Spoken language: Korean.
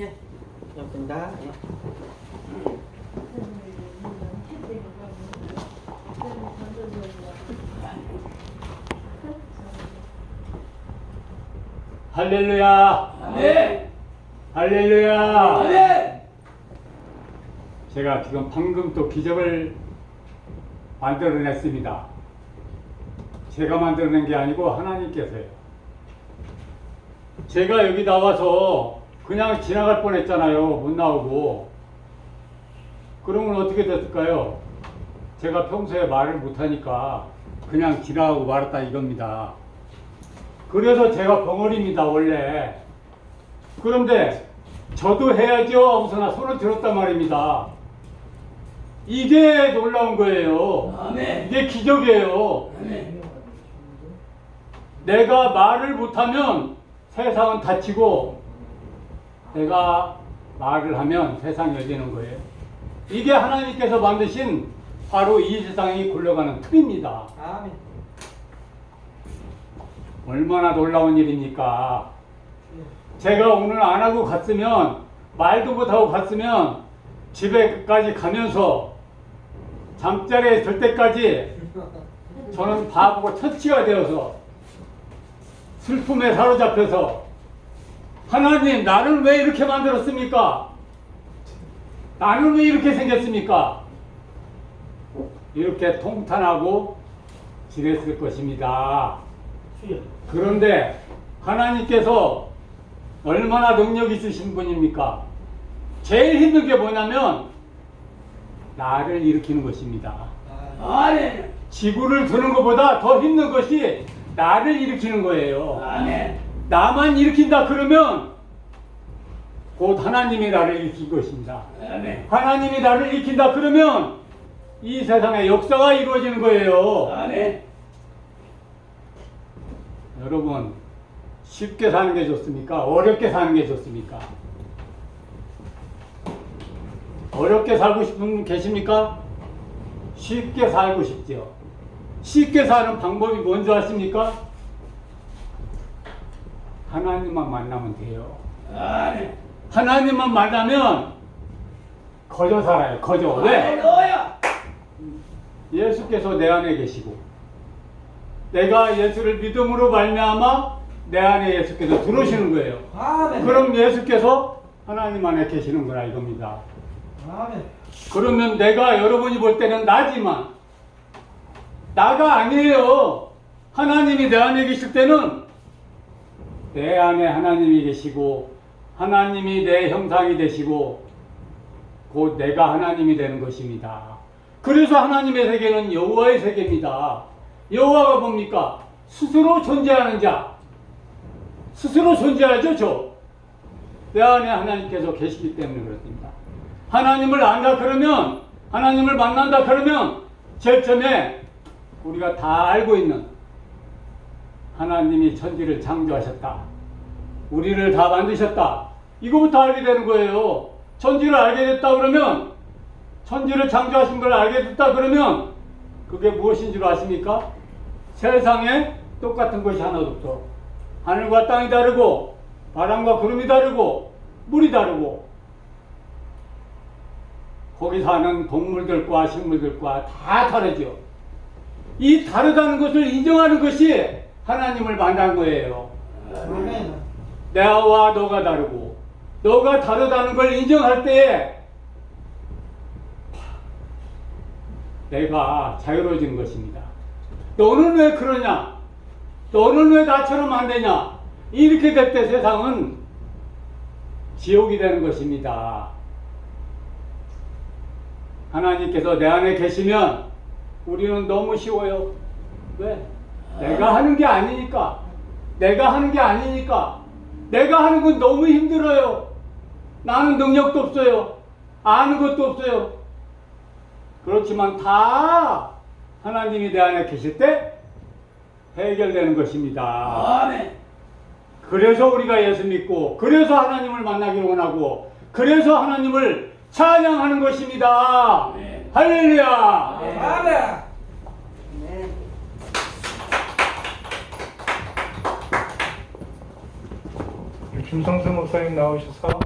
예. 여긴다. 예. 할렐루야. 아멘. 할렐루야. 아멘. 제가 지금 방금 또 기적을 만들어냈습니다. 제가 만들어낸 게 아니고 하나님께서요. 제가 여기 나와서 그냥 지나갈 뻔했잖아요. 못 나오고. 그러면 어떻게 됐을까요? 제가 평소에 말을 못하니까 그냥 지나가고 말았다 이겁니다. 그래서 제가 벙어리입니다, 원래. 그런데 저도 해야죠 하고서 나 손을 들었단 말입니다. 이게 놀라운 거예요. 아멘. 이게 기적이에요. 아멘. 내가 말을 못하면 세상은 닫히고 내가 말을 하면 세상이 열리는 거예요. 이게 하나님께서 만드신 바로 이 세상이 굴러가는 틀입니다. 아멘. 얼마나 놀라운 일입니까? 제가 오늘 안 하고 갔으면 말도 못하고 갔으면 집에까지 가면서 잠자리에 들 때까지 저는 바보고 처치가 되어서 슬픔에 사로잡혀서 하나님 나를 왜 이렇게 만들었습니까? 나는 왜 이렇게 생겼습니까? 이렇게 통탄하고 지냈을 것입니다. 그런데 하나님께서 얼마나 능력 있으신 분입니까? 제일 힘든 게 뭐냐면 나를 일으키는 것입니다. 지구를 드는 것보다 더 힘든 것이 나를 일으키는 거예요. 아멘. 나만 일으킨다 그러면 곧 하나님이 나를 일으킨 것입니다. 아멘. 하나님이 나를 일으킨다 그러면 이 세상에 역사가 이루어지는 거예요. 아멘. 여러분 쉽게 사는 게 좋습니까? 어렵게 사는 게 좋습니까? 어렵게 살고 싶은 분 계십니까? 쉽게 살고 싶죠. 쉽게 사는 방법이 뭔지 아십니까? 하나님만 만나면 돼요. 하나님만 만나면 거저 살아요. 거저. 왜? 예수께서 내 안에 계시고 내가 예수를 믿음으로 말미암아 내 안에 예수께서 들어오시는 거예요. 그럼 예수께서 하나님 안에 계시는 거라 이겁니다. 그러면 내가 여러분이 볼 때는 나지만 나가 아니에요. 하나님이 내 안에 계실 때는 내 안에 하나님이 계시고 하나님이 내 형상이 되시고 곧 내가 하나님이 되는 것입니다. 그래서 하나님의 세계는 여호와의 세계입니다. 여호와가 뭡니까? 스스로 존재하는 자. 스스로 존재하죠, 저. 내 안에 하나님께서 계시기 때문에 그렇습니다. 하나님을 안다 그러면, 하나님을 만난다 그러면, 처음에 우리가 다 알고 있는 하나님이 천지를 창조하셨다. 우리를 다 만드셨다. 이거부터 알게 되는 거예요. 천지를 알게 됐다 그러면, 천지를 창조하신 걸 알게 됐다 그러면, 그게 무엇인 줄 아십니까? 세상에 똑같은 것이 하나도 없어. 하늘과 땅이 다르고, 바람과 구름이 다르고, 물이 다르고, 거기 사는 동물들과 식물들과 다 다르죠. 이 다르다는 것을 인정하는 것이 하나님을 만난 거예요. 아멘. 나와 너가 다르고, 너가 다르다는 걸 인정할 때에 내가 자유로워지는 것입니다. 너는 왜 그러냐? 너는 왜 나처럼 안 되냐? 이렇게 될 때 세상은 지옥이 되는 것입니다. 하나님께서 내 안에 계시면 우리는 너무 쉬워요. 왜? 내가 하는 게 아니니까. 내가 하는 게 아니니까. 내가 하는 건 너무 힘들어요. 나는 능력도 없어요. 아는 것도 없어요. 그렇지만 다 하나님이 내 안에 계실 때 해결되는 것입니다. 아멘. 그래서 우리가 예수 믿고, 그래서 하나님을 만나기를 원하고, 그래서 하나님을 찬양하는 것입니다. 아멘. 할렐루야! 아멘. 김성수 목사님 나오셔서